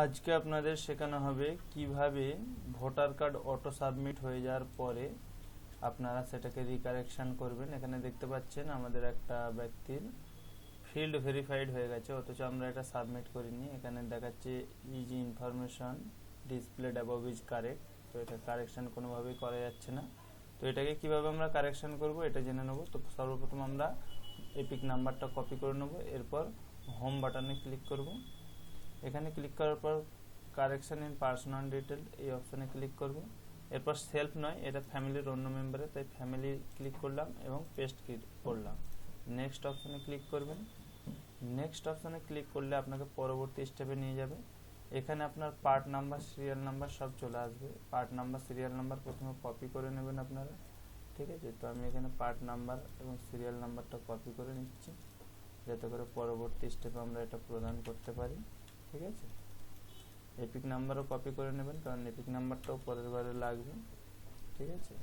আজকে আপনাদের শেখানো হবে কীভাবে ভোটার কার্ড অটো সাবমিট হয়ে যাওয়ার পরে আপনারা সেটাকে রিকারেকশন করবেন। এখানে দেখতে পাচ্ছেন আমাদের একটা ব্যক্তির ফিল্ড ভেরিফাইড হয়ে গেছে, অথচ আমরা এটা সাবমিট করিনি। এখানে দেখাচ্ছে easy information display above is correct তো এটা কারেকশন কোনোভাবেই করা যাচ্ছে না। তো এটাকে কীভাবে আমরা কারেকশন করব এটা জেনে নেব। তো সর্বপ্রথম আমরা এপিক নাম্বারটা কপি করে নেব। এরপর হোম বাটনে ক্লিক করব। এখানে ক্লিক করার পর কারেকশন ইন পার্সোনাল ডিটেল এই অপশানে ক্লিক করব। এরপর সেলফ নয়, এটা ফ্যামিলির অন্য মেম্বারে তাই ফ্যামিলি ক্লিক করলাম এবং পেস্ট করলাম। নেক্সট অপশানে ক্লিক করবেন। নেক্সট অপশানে ক্লিক করলে আপনাকে পরবর্তী স্টেপে নিয়ে যাবে। এখানে আপনার পার্ট নাম্বার সিরিয়াল নাম্বার সব চলে আসবে। পার্ট নাম্বার সিরিয়াল নাম্বার প্রথমে কপি করে নেবেন আপনারা। ঠিক আছে? তো আমি এখানে পার্ট নাম্বার এবং সিরিয়াল নাম্বারটা কপি করে নিচ্ছি। যাতে করে পরবর্তী স্টেপে আমরা এটা প্রদান করতে পারি। ঠিক আছে? এপিক নাম্বারও কপি করে নেবেন, কারণ এপিক নাম্বারটাও পরের বারে লাগবে, ঠিক আছে?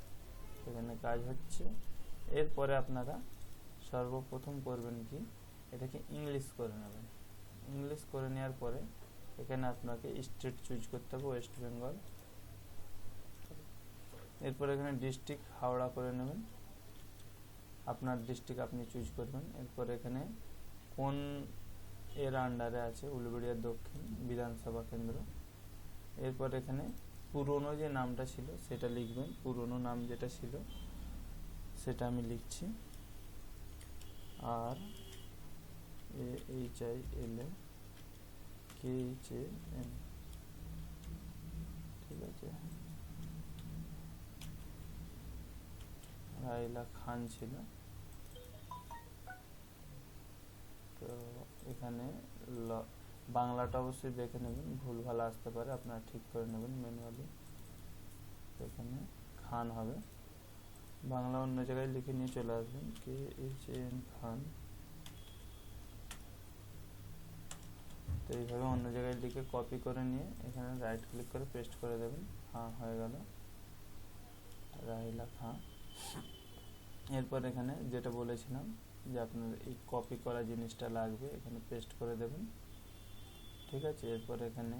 এখানে কাজ হচ্ছে। এরপরে আপনারা সর্বপ্রথম করবেন কি? এটাকে ইংলিশ করে নেবেন। ইংলিশ করে নেওয়ার পরে এখানে আপনাকে স্টেট চুজ করতে হবে ওয়েস্ট বেঙ্গল এরপর এখানে ডিস্ট্রিক্ট হাওড়া করে নেবেন। আপনার ডিস্ট্রিক্ট আপনি চুজ করবেন। এরপর এখানে কোন এর আন্ডারে আছে উলুবেড়িয়া দক্ষিণ বিধানসভা কেন্দ্র। এরপর এখানে পুরনো যে নামটা ছিল সেটা লিখবেন। পুরনো নাম যেটা ছিল সেটা আমি লিখছি। R A H I L A K H A N ঠিক আছে। রাইলা খান ছিল। তো এখানে ল- বাংলাটা অবশ্যই দেখে নেবেন ভুল ভালো আসতে পারে, আপনারা ঠিক করে নেবেন ম্যানুয়ালি এখানে খান হবে। বাংলা অন্য জায়গায় লিখে নিয়ে চলে আসবেন কে এইচ এন খান। তো এইভাবে অন্য জায়গায় লিখে কপি করে নিয়ে এখানে রাইট ক্লিক করে পেস্ট করে দেবেন। হ্যাঁ হয়ে গেল। রাহিলা খাঁ এরপর এখানে যেটা বলেছিলাম যে আপনার এই কপি করা জিনিসটা লাগবে, এখানে পেস্ট করে দেবেন ঠিক আছে? এরপর এখানে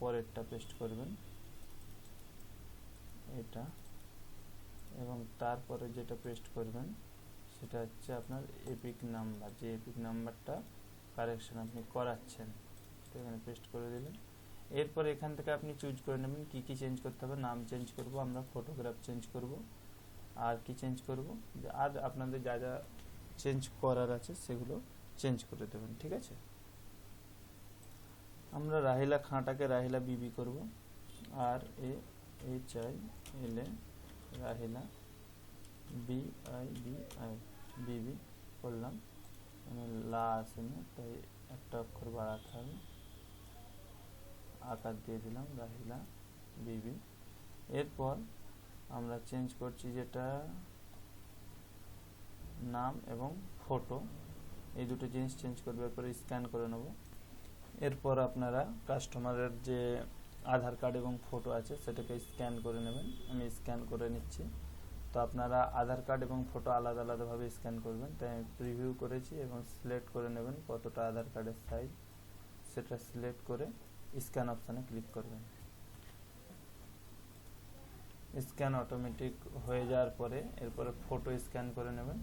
পরেরটা পেস্ট করবেন। এটা। এবং তারপরে যেটা পেস্ট করবেন, সেটা হচ্ছে আপনার এপিক নাম্বার যে এপিক নাম্বারটা কারেকশন আপনি করাচ্ছেন, তো এখানে পেস্ট করে দিলেন। এরপর এখান থেকে আপনি চুজ করে নেবেন কি কি চেঞ্জ করতে হবে। নাম চেঞ্জ করব, আমরা ফটোগ্রাফ চেঞ্জ করব, আর কি চেঞ্জ করব। আর আপনাদের যা যা চেঞ্জ করার আছে, সেগুলো চেঞ্জ করে দেবেন, ঠিক আছে? আমরা রাহিলা খাঁটাকে রাহিলা বিবি করব R A H I L A Rahila B I B I Bibi করলাম। লা আসেনি তাই একটা অক্ষর বাড়াতে হবে। আকার দিয়ে দিলাম, রাহিলা বিবি এরপর আমরা চেঞ্জ করছি যেটা নাম এবং ফটো এই দুটো জিনিস চেঞ্জ করবে এরপরে স্ক্যান করে নেব। এরপর আপনারা কাস্টমারের যে আধার কার্ড এবং ফটো আছে, সেটাকে স্ক্যান করে নেবেন। আমি স্ক্যান করে নিচ্ছি। তো আপনারা আধার কার্ড এবং ফটো আলাদা আলাদাভাবে স্ক্যান করবেন। তাই আমি প্রিভিউ করেছি এবং সিলেক্ট করে নেবেন কতটা আধার কার্ডের সাইজ সেটা সিলেক্ট করে স্ক্যান অপশানে ক্লিক করবেন। স্ক্যান অটোমেটিক হয়ে যাওয়ার পরে এরপরে ফটো স্ক্যান করে নেবেন।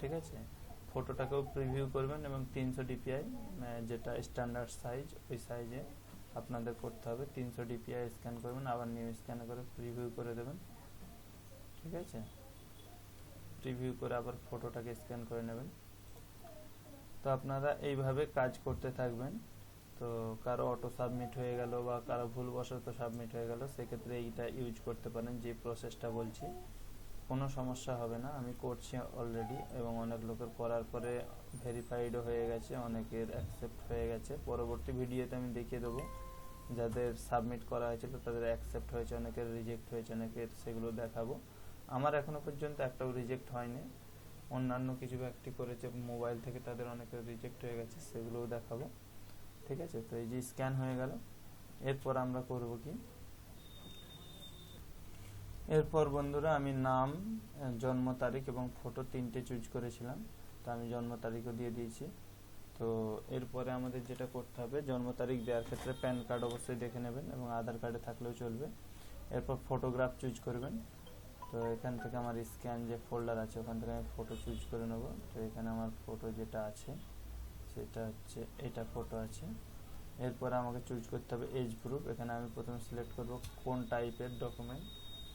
ঠিক আছে? ফটোটাকেও প্রিভিউ করবেন এবং তিনশো ডিপিআই যেটা স্ট্যান্ডার্ড সাইজ ওই সাইজে আপনাদের করতে হবে। তিনশো ডিপিআই স্ক্যান করবেন, আবার নিউ স্ক্যান করে প্রিভিউ করে দেবেন। ঠিক আছে? প্রিভিউ করে আবার ফটোটাকে স্ক্যান করে নেবেন। তো আপনারা এইভাবে কাজ করতে থাকবেন। তো কারও অটো সাবমিট হয়ে গেল বা কারও ভুলবশত সাবমিট হয়ে গেল, সেক্ষেত্রে এইটা ইউজ করতে পারেন। যে প্রসেসটা বলছি কোনো সমস্যা হবে না, আমি করছি অলরেডি এবং অনেক লোকের করার পরে ভেরিফাইডও হয়ে গেছে, অনেকের অ্যাকসেপ্ট হয়ে গেছে। পরবর্তী ভিডিওতে আমি দেখিয়ে দেবো, যাদের সাবমিট করা হয়েছিল তাদের অ্যাকসেপ্ট হয়েছে, অনেকের রিজেক্ট হয়েছে, অনেকের সেগুলো দেখাবো। আমার এখনও পর্যন্ত একটাও রিজেক্ট হয়নি। অন্যান্য কিছু ব্যক্তি করেছে মোবাইল থেকে তাদের অনেকের রিজেক্ট হয়ে গেছে, সেগুলোও দেখাবো। ঠিক আছে? তো এই যে স্ক্যান হয়ে গেল, এরপর আমরা করব কি? এরপর বন্ধুরা আমি নাম, জন্ম তারিখ এবং ফটো তিনটে চুজ করেছিলাম। তো আমি জন্ম তারিখও দিয়ে দিয়েছি। তো এরপরে আমাদের যেটা করতে হবে, জন্ম তারিখ দেওয়ার ক্ষেত্রে প্যান কার্ড অবশ্যই দেখে নেবেন এবং আধার কার্ডে থাকলেও চলবে। এরপর ফটোগ্রাফ চুজ করবেন। তো এখান থেকে আমার স্ক্যান যে ফোল্ডার আছে, ওখান থেকে আমি ফটো চুজ করে নেব। তো এখানে আমার ফটো যেটা আছে, সেটা হচ্ছে, এটা ফটো আছে। এরপরে আমাকে চুজ করতে হবে এজ প্রুফ এখানে আমি প্রথমে সিলেক্ট করব কোন টাইপের ডকুমেন্ট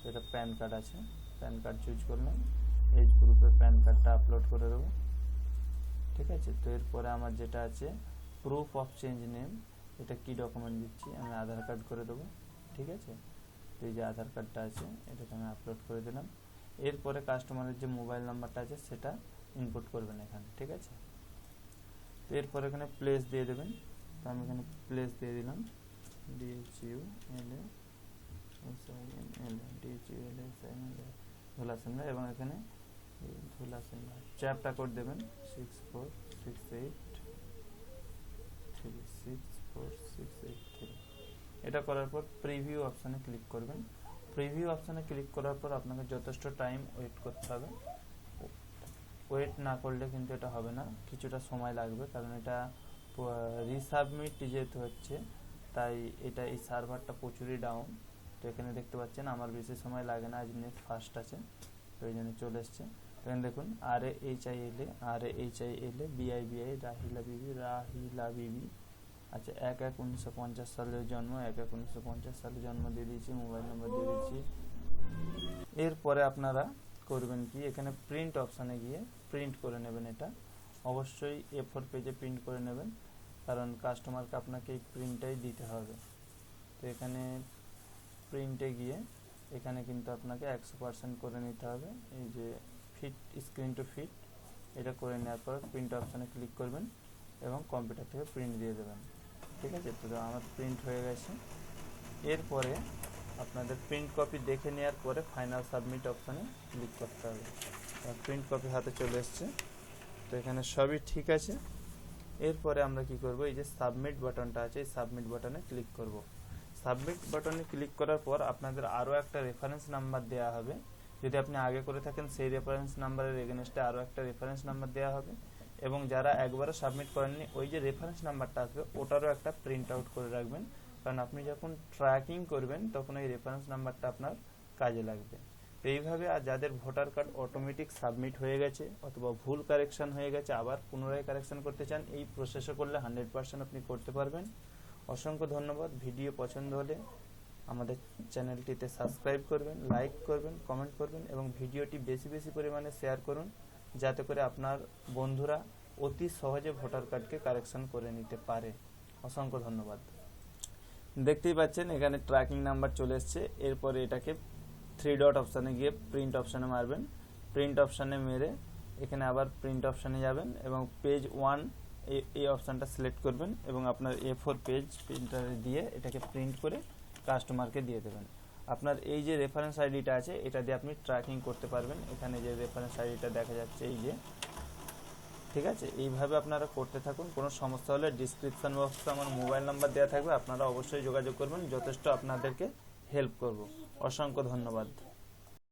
এটা প্যান কার্ড আছে। প্যান কার্ড চুজ করলাম এজ প্রুফের প্যান কার্ডটা আপলোড করে দেবো। ঠিক আছে? তো এরপরে আমার যেটা আছে প্রুফ অফ চেঞ্জ নেম এটা কি ডকুমেন্ট দিচ্ছি? আমি আধার কার্ড করে দেবো। ঠিক আছে? তো এই যে আধার কার্ডটা আছে, এটাকে আমি আপলোড করে দিলাম। এরপরে কাস্টমারের যে মোবাইল নাম্বারটা আছে, সেটা ইনপুট করবেন এখানে। ঠিক আছে? তো এরপর এখানে প্লেস দিয়ে দেবেন। তো আমি এখানে প্লেস দিয়ে দিলাম। ডিএইচ ইউ এল এ এবং এখানে ধুলা চ্যাপটা কোড দেবেন। Six four six eight three six four six eight three এটা করার পর প্রিভিউ অপশানে ক্লিক করবেন। প্রিভিউ অপশানে ক্লিক করার পর আপনাকে যথেষ্ট টাইম ওয়েট করতে হবে। ওয়েট না করলে কিন্তু এটা হবে না। কিছুটা সময় লাগবে, কারণ এটা রিসাবমিট যেহেতু হচ্ছে, তাই এটা এই সার্ভারটা প্রচুরই ডাউন এখানে দেখতে পাচ্ছেন, আমার বেশি সময় লাগে না, আজ নেট ফার্স্ট আছে, তো এই জন্য চলে এসছে। এখানে দেখুন R A H I L A R A H I L A BI BI Rahila বিবি রাহিলা বিবি। আচ্ছা এক এক উনিশশো পঞ্চাশ সালের জন্ম, এক এক উনিশশো পঞ্চাশ সালে জন্ম দিয়ে দিয়েছি, মোবাইল নাম্বার দিয়ে দিচ্ছি এরপরে আপনারা করবেন কি, এখানে প্রিন্ট অপশানে গিয়ে প্রিন্ট করে নেবেন এটা। অবশ্যই এ ফোর পেজে প্রিন্ট করে নেবেন, কারণ কাস্টমারকে আপনাকে এই প্রিন্টটাই দিতে হবে। তো এখানে প্রিন্টে গিয়ে এখানে কিন্তু আপনাকে একশো পার্সেন্ট করে নিতে হবে। এই যে ফিট স্ক্রিন টু ফিট এটা করে নেওয়ার পর প্রিন্ট অপশানে ক্লিক করবেন এবং কম্পিউটার থেকে প্রিন্ট দিয়ে দেবেন। ঠিক আছে? তো আমার প্রিন্ট হয়ে গেছে। এরপরে আপনাদের প্রিন্ট কপি দেখে নেওয়ার পরে ফাইনাল সাবমিট অপশানে ক্লিক করতে হবে। প্রিন্ট কপি হাতে চলে এসছে। তো এখানে সবই ঠিক আছে। এরপরে আমরা কি করব? এই যে সাবমিট বাটনটা আছে, এই সাবমিট বাটনে ক্লিক করব। সাবমিট বাটনে ক্লিক করার পর আপনাদের আরও একটা রেফারেন্স নাম্বার দেওয়া হবে। যদি আপনি আগে করে থাকেন, সেই রেফারেন্স নাম্বারের এগেনস্টে আরও একটা রেফারেন্স নাম্বার দেওয়া হবে। এবং যারা একবারও সাবমিট করেননি, ওই যে রেফারেন্স নাম্বারটা আসবে ওটারও একটা প্রিন্ট আউট করে রাখবেন। কারণ আপনি যখন ট্র্যাকিং করবেন, তখন ওই রেফারেন্স নাম্বারটা আপনার কাজে লাগবে। তো এইভাবে আর যাদের ভোটার কার্ড অটোমেটিক সাবমিট হয়ে গেছে, অথবা ভুল কারেকশন হয়ে গেছে, আবার পুনরায় কারেকশন করতে চান, এই প্রসেসে করলে হান্ড্রেড পার্সেন্ট আপনি করতে পারবেন। অসংখ্য ধন্যবাদ। ভিডিও পছন্দ হলে আমাদের চ্যানেলটিতে সাবস্ক্রাইব করবেন, লাইক করবেন, কমেন্ট করবেন এবং ভিডিওটি বেশি বেশি পরিমাণে শেয়ার করুন, যাতে করে আপনার বন্ধুরা অতি সহজে ভোটার কার্ডকে কারেকশন করে নিতে পারে। অসংখ্য ধন্যবাদ। দেখতেই পাচ্ছেন, এখানে ট্র্যাকিং নাম্বার চলে এসছে। এরপরে এটাকে থ্রি ডট অপশানে গিয়ে প্রিন্ট অপশানে মারবেন। প্রিন্ট অপশানে মেরে এখানে আবার প্রিন্ট অপশানে যাবেন এবং পেজ ওয়ান এই অপশানটা সিলেক্ট করবেন এবং আপনার এ ফোর পেজ প্রিন্টারে দিয়ে এটাকে প্রিন্ট করে কাস্টমারকে দিয়ে দেবেন। আপনার এই যে রেফারেন্স আইডিটা আছে, এটা দিয়ে আপনি ট্র্যাকিং করতে পারবেন। এখানে যে রেফারেন্স আইডিটা দেখা যাচ্ছে, এই যে। ঠিক আছে? এইভাবে আপনারা করতে থাকুন। কোনো সমস্যা হলে ডিসক্রিপশন বক্সে আমার মোবাইল নাম্বার দেওয়া থাকবে। আপনারা অবশ্যই যোগাযোগ করবেন। যথেষ্ট আপনাদেরকে হেল্প করব। অসংখ্য ধন্যবাদ।